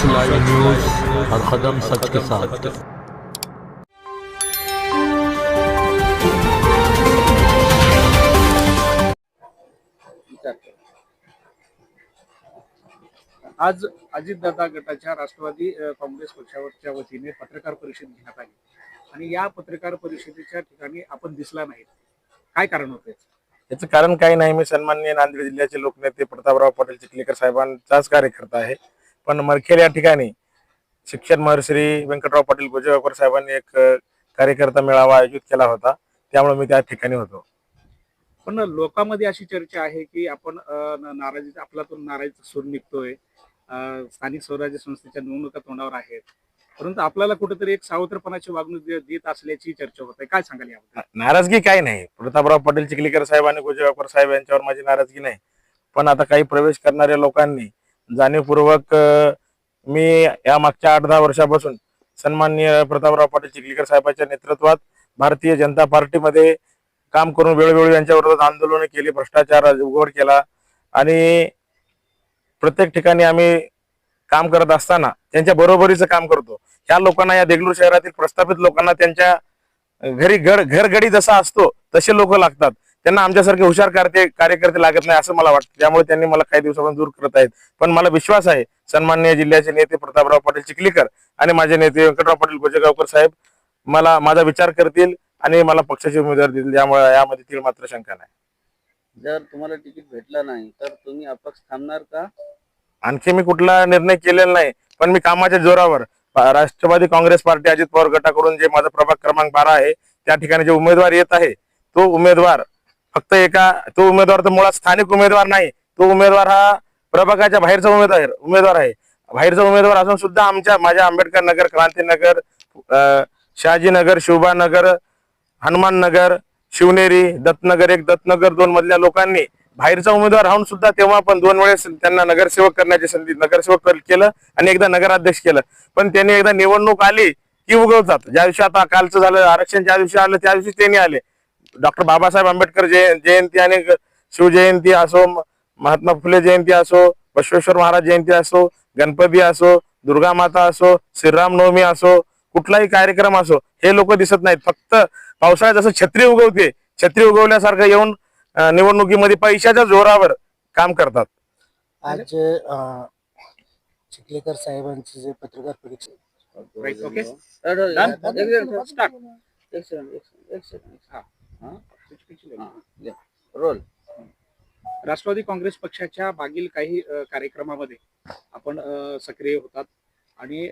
सच live news हर कदम सच के साथ। आज अजितदादा गटाच्या राष्ट्रवादी काँग्रेस पक्षावरच्या वतीने पत्रकार परिषद घेण्यात आली. आणि या पत्रकार परिषदेच्या ठिकाणी आपण दिसला नाही. काय कारण होते? याचं कारण काही नाही. मी सन्माननीय नांदेड जिल्ह्याचे लोकनेते प्रतापराव पाटील चिखलीकर साहेबांचाच कार्यकर्ता आहे. पण मरखेल या ठिकाणी शिक्षण महर्षी व्यंकटराव पाटील गोजेगावकर साहेबांनी एक कार्यकर्ता मेळावा आयोजित केला होता. त्यामुळे मी त्या ठिकाणी होतो. पण लोकांमध्ये अशी चर्चा आहे की आपण नाराजी आपल्यातून नाराजीचा सूर निघतोय. स्थानिक स्वराज्य संस्थेच्या निवडणुका तोंडावर आहेत. परंतु आपल्याला कुठेतरी एक सावत्रपणाची वागणूक देत असल्याची चर्चा होत आहे. काय सांगाल याबद्दल? नाराजगी काही नाही. प्रतापराव पाटील चिखलीकर साहेब आणि गोजेगावकर साहेब यांच्यावर माझी नाराजगी नाही. पण आता काही प्रवेश करणाऱ्या लोकांनी जाणीवपूर्वक मी या मागच्या आठ दहा वर्षापासून सन्माननीय प्रतापराव पाटील चिखलीकर साहेबांच्या नेतृत्वात भारतीय जनता पार्टीमध्ये काम करून वेळोवेळी यांच्या विरोधात आंदोलनं केली भ्रष्टाचार उघड केला. आणि प्रत्येक ठिकाणी आम्ही काम करत असताना त्यांच्या बरोबरीचं काम करतो. ह्या लोकांना या देगलूर शहरातील प्रस्थापित लोकांना त्यांच्या घरी घर घरगडी जसा असतो तसे लोक लागतात. त्यांना आमच्यासारखे हुशार कार्य कार्यकर्ते लागत नाही असं मला वाटतं. त्यामुळे त्यांनी मला काही दिवसापासून दूर करत आहेत. पण मला विश्वास आहे सन्माननीय जिल्ह्याचे नेते प्रतापराव पाटील चिखलीकर आणि माझे नेते व्यंकटराव पाटील गोजेगावकर साहेब मला माझा विचार करतील आणि मला पक्षाचे उमेदवार देतील. त्यामुळे यामध्ये तीळ मात्र शंका नाही. जर तुम्हाला तिकीट भेटला नाही तर तुम्ही अपक्ष थांबणार का? आणखी मी कुठला निर्णय केलेला नाही पण मी कामाच्या जोरावर राष्ट्रवादी काँग्रेस पार्टी अजित पवार गटाकडून जे माझा प्रभाग क्रमांक बारा आहे त्या ठिकाणी जे उमेदवार येत आहे तो उमेदवार फक्त एका तो उमेदवार तर मुळात स्थानिक उमेदवार नाही. तो उमेदवार हा प्रभागाच्या बाहेरचा उमेदवार उमेदवार आहे. बाहेरचा उमेदवार असून सुद्धा आमच्या माझ्या आंबेडकर नगर क्रांतीनगर शहाजीनगर शोभानगर हनुमान नगर शिवनेरी दत्तनगर एक दत्तनगर दोन मधल्या लोकांनी बाहेरचा उमेदवार राहून सुद्धा तेव्हा पण दोन वेळेस त्यांना नगरसेवक करण्याची संधी नगरसेवक केलं आणि एकदा नगराध्यक्ष केलं. पण त्यांनी एकदा निवडणूक आली की उगवतात. ज्या दिवशी आता कालचं झालं आरक्षण ज्या दिवशी आलं त्या दिवशी त्यांनी आले. डॉक्टर बाबासाहेब आंबेडकर जय जयंती आणि शिवजयंती असो महात्मा फुले जयंती असो बसवेश्वर महाराज जयंती असो गणपती असो दुर्गा माता असो श्रीराम नवमी असो कुठलाही कार्यक्रम असो हे लोक दिसत नाहीत. फक्त पावसाळ्यात जसं छत्री उगवते छत्री उगवल्यासारखं येऊन निवडणुकीमध्ये पैशाच्या जोरावर काम करतात. आज चिखलेकर साहेबांचे जे पत्रकार परिषद हा. रोल. राष्ट्रवादी काँग्रेस पक्षाच्या मागील काही कार्यक्रमामध्ये आपण सक्रिय होतात. आणि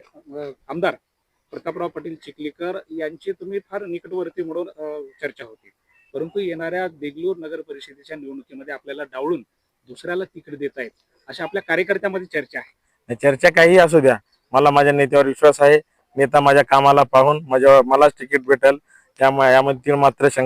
आमदार प्रतापराव पाटील चिखलीकर यांची तुम्ही फार निकटवर्ती म्हणून चर्चा होती. परंतु येणाऱ्या देगलूर नगर परिषदेच्या निवडणुकीमध्ये आपल्याला डावळून दुसऱ्याला तिकीट देत आहेत अशा आपल्या कार्यकर्त्यामध्ये चर्चा आहे. चर्चा काही असू द्या. मला माझ्या नेत्यावर विश्वास आहे. नेता माझ्या कामाला पाहून माझ्या मलाच तिकीट भेटेल. त्यामुळे यामध्ये मात्र शंका